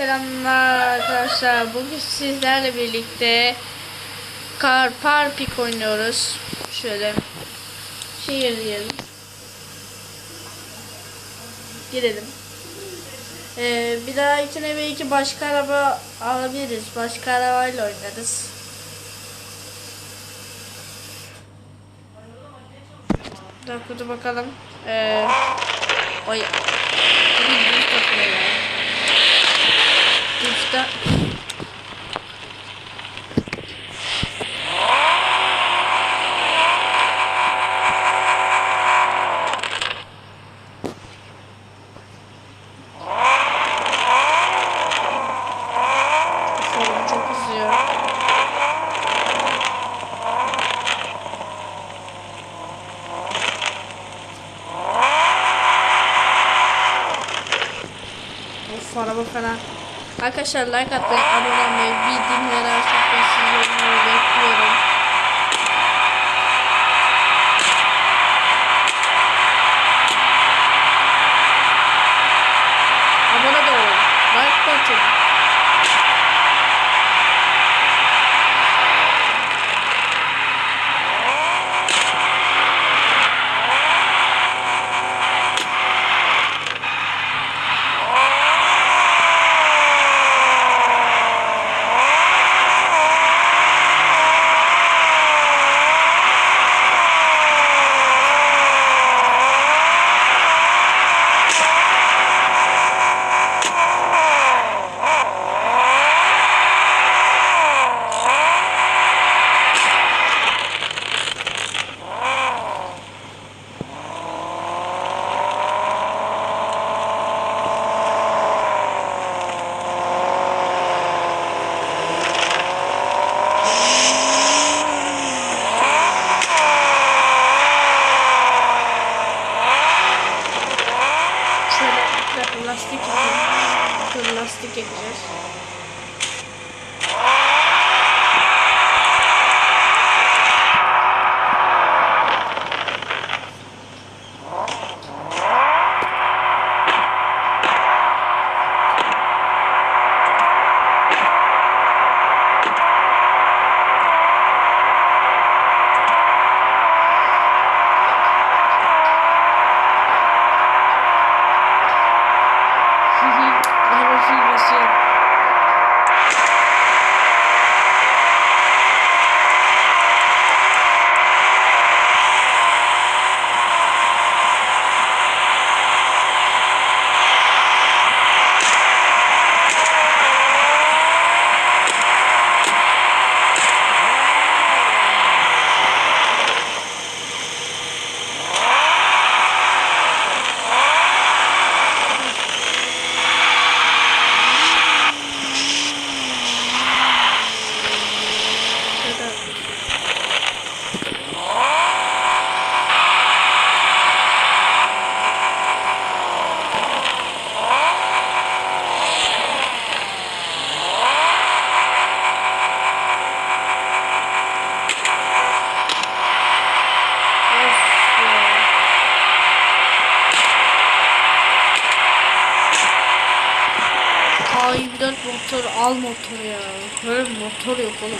selamlar arkadaşlar. Bugün sizlerle birlikte Car Park oynuyoruz. Şöyle şehir diyelim. Girelim. Ee, bir daha içine belki başka araba alabiliriz. Başka arabayla oynarız. Dur bakalım. Ee, oy. Ya. Üstte. Arkadaşlar like atmayı, abone olmayı, bildirimleri açmayı sizleri bekliyorum. Al motor ya. Böyle motor yok oğlum.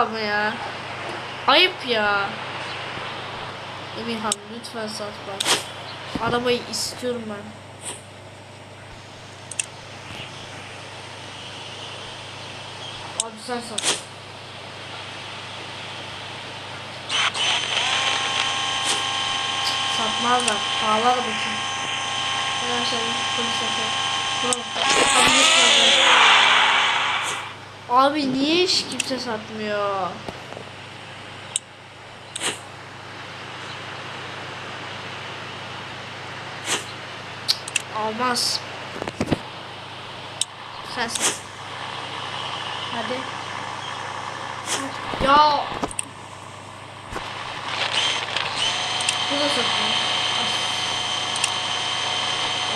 Ama ya. Ayıp ya. Emirhan lütfen satma. Arabayı istiyorum ben. Abi sen sat. Satmazlar. Pahalı araba çünkü. Ben aşağıya polis yapıyor. Bravo. Abi lütfen. Abi niye hiç kimse satmıyor? Almaz. Sensin. Hadi. Ya. Bu da satmıyor.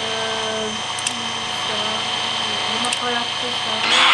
Eee, Buna hayatta Ay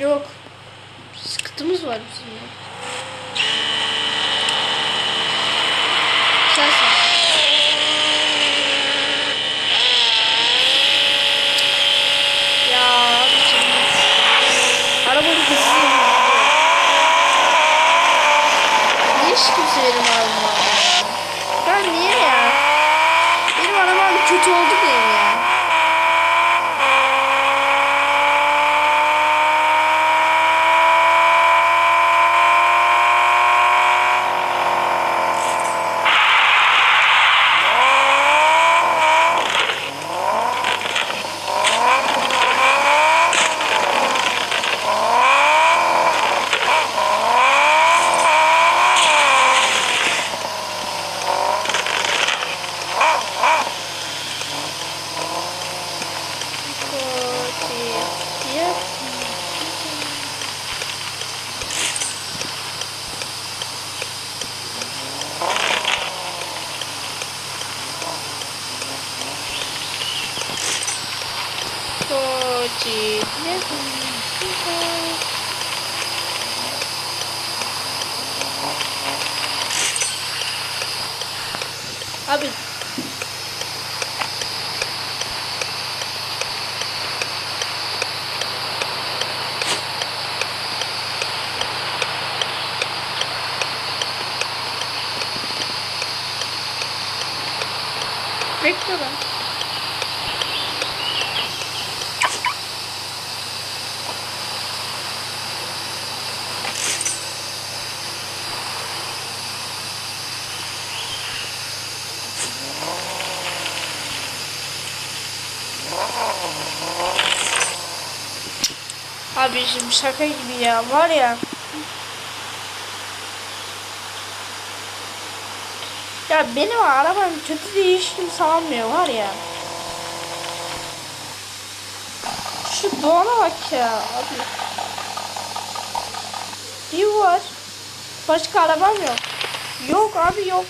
Yok. Sıkıntımız var bizim Abi Bekle lan. Şimdi şaka gibi ya var ya. Ya benim arabam kötü değiştim sanmıyor var ya. Şu doğana bak ya abi. Bir var. Başka arabam yok. Yok abi yok.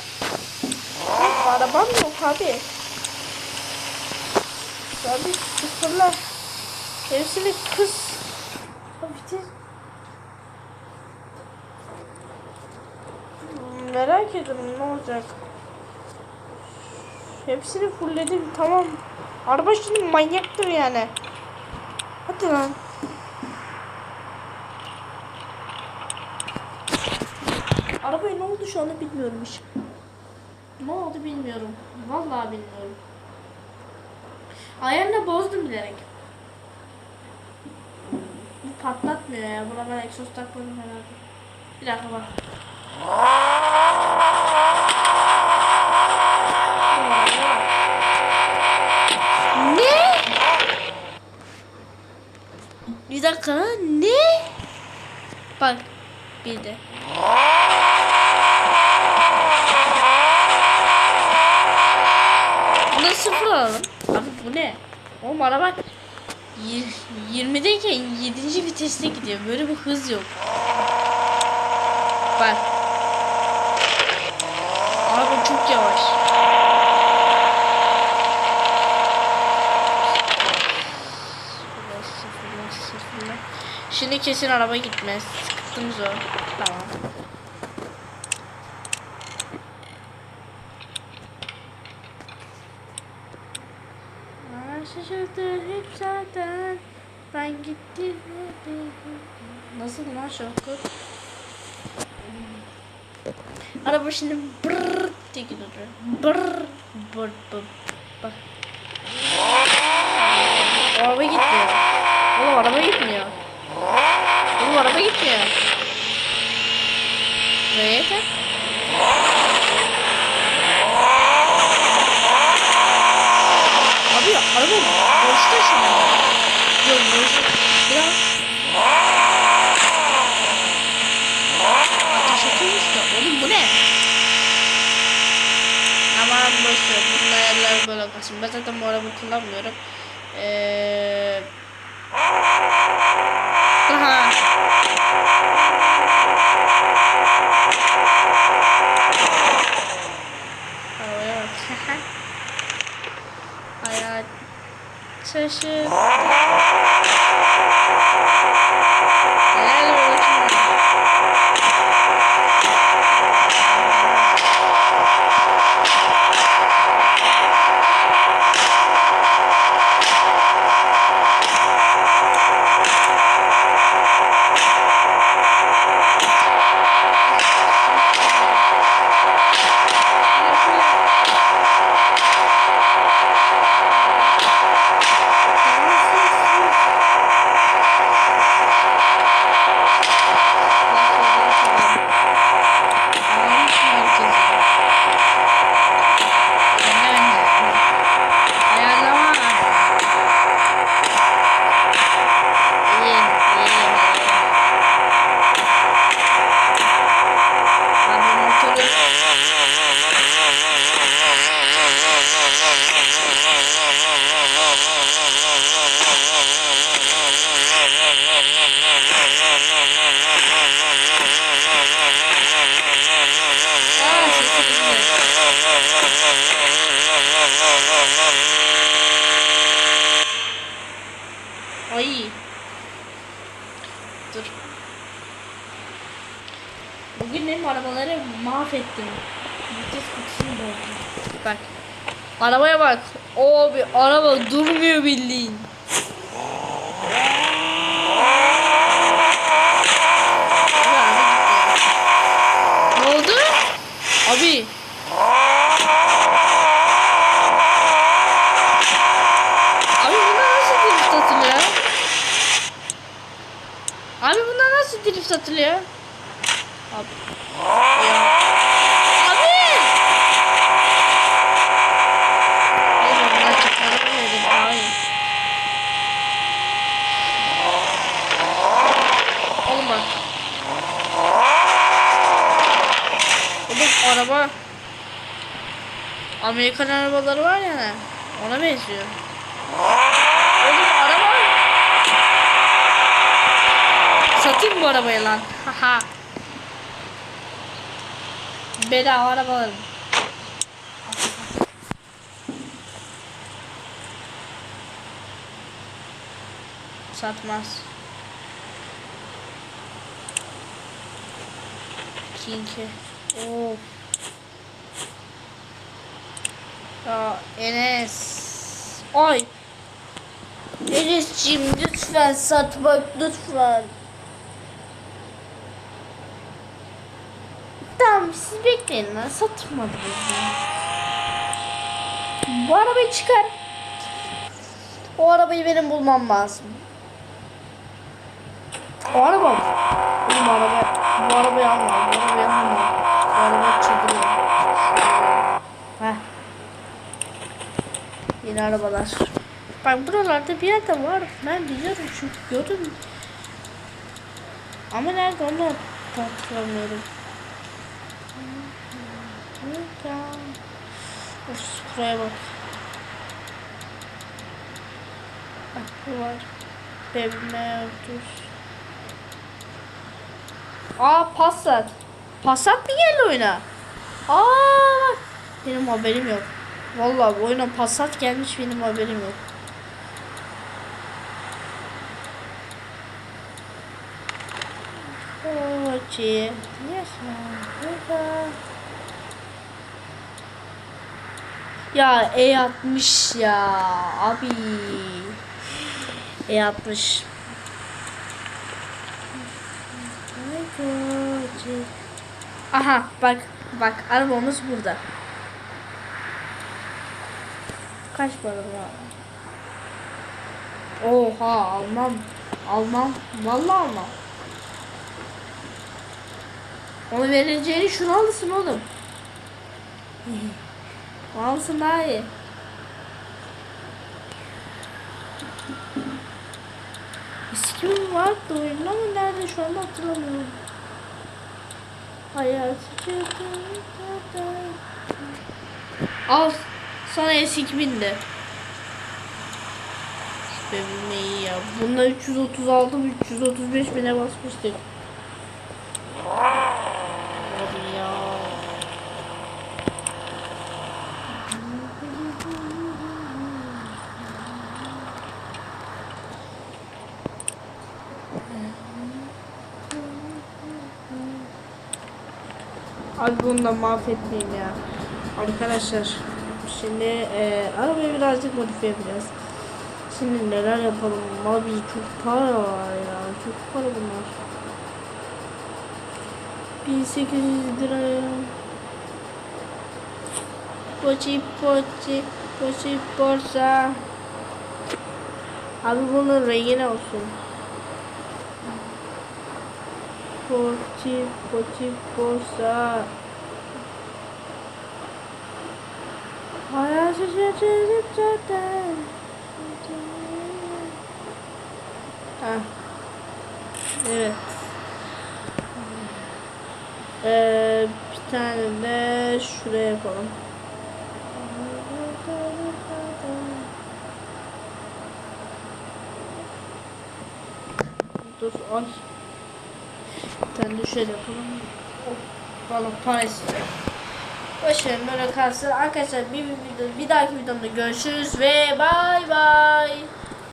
Yok arabam yok abi. Abi sıfırla. Hepsini kız. Bitir. Merak ediyorum ne olacak. Hepsini fullledim tamam. Araba şimdi manyaktır yani. Hadi lan. Arabaya ne oldu şu anda bilmiyorum hiç. Ne oldu bilmiyorum. Vallahi bilmiyorum. Ayarını bozdum bilerek. Patlatmıyor ya. Buna ben egzoz takmadım herhalde. Bir dakika bak. Ne? Bir dakika ne? Bak bir de. Bunu sıfır alalım. Abi bu ne? Oğlum araba 20'deyken 7. viteste gidiyor. Böyle bir hız yok. Bak. Araba çok yavaş. Şimdi kesin araba gitmez. Sıkıntım zor. Tamam. Aa, Şaşırdı hep zaten ben gittim Nasıl lan şarkı? Araba şimdi brrrr diye gidiyor. Brrrr brr brr bak. Araba gitmiyor. Oğlum araba gitmiyor. Oğlum araba gitmiyor. Ve yeter. Abi araba boşta şu an. Yok boş. Biraz. Ateş atıyormuş da. Oğlum bu ne? Aman boşver. Bunun ayarları böyle kalsın. Ben zaten bu araba kullanmıyorum. Eee... 这是。Ay. Dur. Bugün benim arabaları mahvettim. Vites kutusunu bozdum. Bak. Arabaya bak. O bir araba durmuyor bildiğin. satılıyor. Abi. Abi. Oğlum bak. Oğlum araba Amerikan arabaları var ya ona benziyor. Satayım bu arabayı lan. Haha. Bedava arabalarım. Satmaz. Kinki. Oo. Ya Enes. Ay. Enes'cim lütfen sat bak lütfen. Tamam siz bekleyin lan satmadınız ya. Bu arabayı çıkar. O arabayı benim bulmam lazım. O araba mı? Oğlum araba, bu arabayı alma, bu arabayı alma. Bu araba çıldırıyor. Heh. Yeni arabalar. Bak buralarda bir yerde var. Ben biliyorum çünkü gördüm. Ama nerede onu hatırlamıyorum. Of buraya bak. Bak bu var. Bebme ötür. Aa Passat. Passat mı geldi oyuna? Aa. Benim haberim yok. Vallahi oyuna Passat gelmiş benim haberim yok. Koçi. Yaşa. Ya E60 ya abi. E60. Aha bak bak arabamız burada. Kaç para var? Oha almam. Almam. Vallahi almam. Onu vereceğini şunu alırsın oğlum. Alsın daha iyi. Eski mi vardı oyunda ama nerede şu anda hatırlamıyorum. Al. Sana S2000 de. Benim iyi ya. Bunda 330 aldım. 335 bine basmıştık. Hadi ya. Abi bunu da mahvetmeyeyim ya. Arkadaşlar şimdi e, arabayı birazcık modifiye yapacağız. Şimdi neler yapalım? Abi çok para var ya. Çok para bunlar. 1800 liraya. Poçi poçi poçi borsa. Abi bunun rengi ne olsun? Hayat şaşırtıcı zaten. Ha. Evet. Ee, bir tane de şuraya yapalım. Dur ay. Ben de şöyle yapalım. Balon parası. Başarım böyle kalsın. Arkadaşlar bir, bir, bir dahaki videomda görüşürüz ve bay bay.